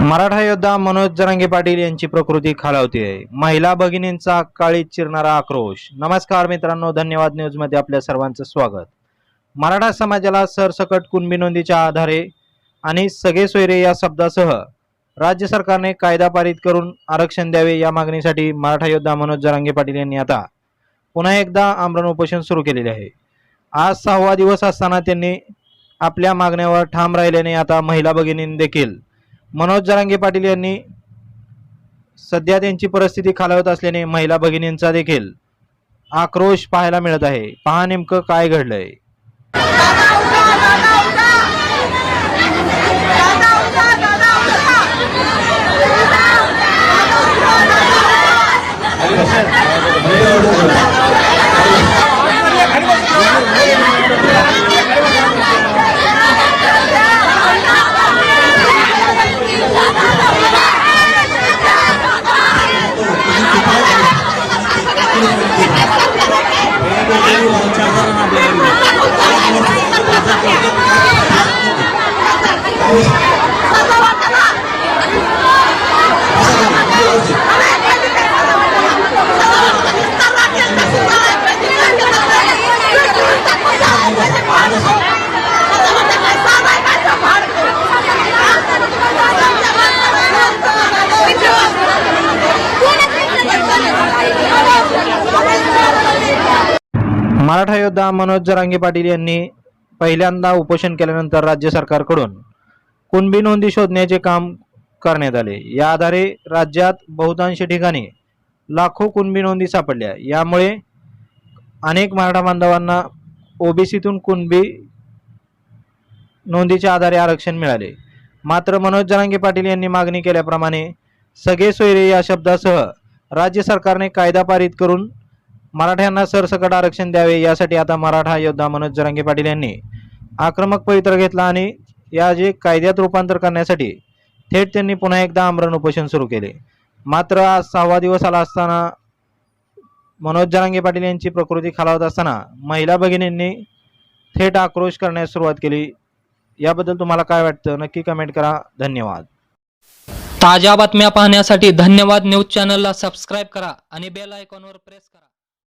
मराठा योद्धा मनोज जरांगे पाटील यांची प्रकृती खालावते. महिला भगिनींचा काळी चिरणारा आक्रोश. नमस्कार मित्रांनो धन्यवाद न्यूजमध्ये आपल्या सर्वांचं स्वागत. मराठा समाजाला सरसकट कुणबी नोंदीच्या आधारे आणि सगळे सोयरे या शब्दासह राज्य सरकारने कायदा पारित करून आरक्षण द्यावे या मागणीसाठी मराठा योद्धा मनोज जरांगे पाटील यांनी आता पुन्हा एकदा आमरण उपोषण सुरू केलेले आहे. आज सहावा दिवस असताना त्यांनी आपल्या मागण्यावर ठाम राहिल्याने आता महिला भगिनी देखील मनोज जरांगे पाटील यांनी सध्या त्यांची परिस्थिती खालावत असल्याने महिला भगिनींचा देखील आक्रोश पाहायला मिळत आहे. पहा नेमकं काय घडलंय. मराठा योद्धा मनोज जरांगे पाटील यांनी पहिल्यांदा उपोषण केल्यानंतर राज्य सरकारकडून कुणबी नोंदी शोधण्याचे काम करण्यात आले. या आधारे राज्यात बहुतांश ठिकाणी लाखो कुणबी नोंदी सापडल्या. यामुळे अनेक मराठा बांधवांना ओबीसीतून कुणबी नोंदीच्या आधारे आरक्षण मिळाले. मात्र मनोज जरांगे पाटील यांनी मागणी केल्याप्रमाणे सगळे सोयरे या शब्दासह राज्य सरकारने कायदा पारित करून मराठ्यांना सरसकट आरक्षण द्यावे यासाठी आता मराठा योद्धा मनोज जरांगे पाटील यांनी आक्रमक पवित्र घेतला आणि या जे कायद्यात रूपांतर करण्यासाठी थेट त्यांनी पुन्हा एकदा आमरण उपोषण सुरू केले. मात्र आज सहावा दिवस आला असताना मनोज जरांगे पाटील यांची प्रकृती खालावत असताना महिला भगिनींनी थेट आक्रोश करण्यास सुरुवात केली. याबद्दल तुम्हाला काय वाटतं? नक्की कमेंट करा. धन्यवाद. ताज्या बातम्या पाहण्यासाठी धन्यवाद न्यूज चॅनलला सबस्क्राईब करा आणि बेल आयकॉनवर प्रेस करा.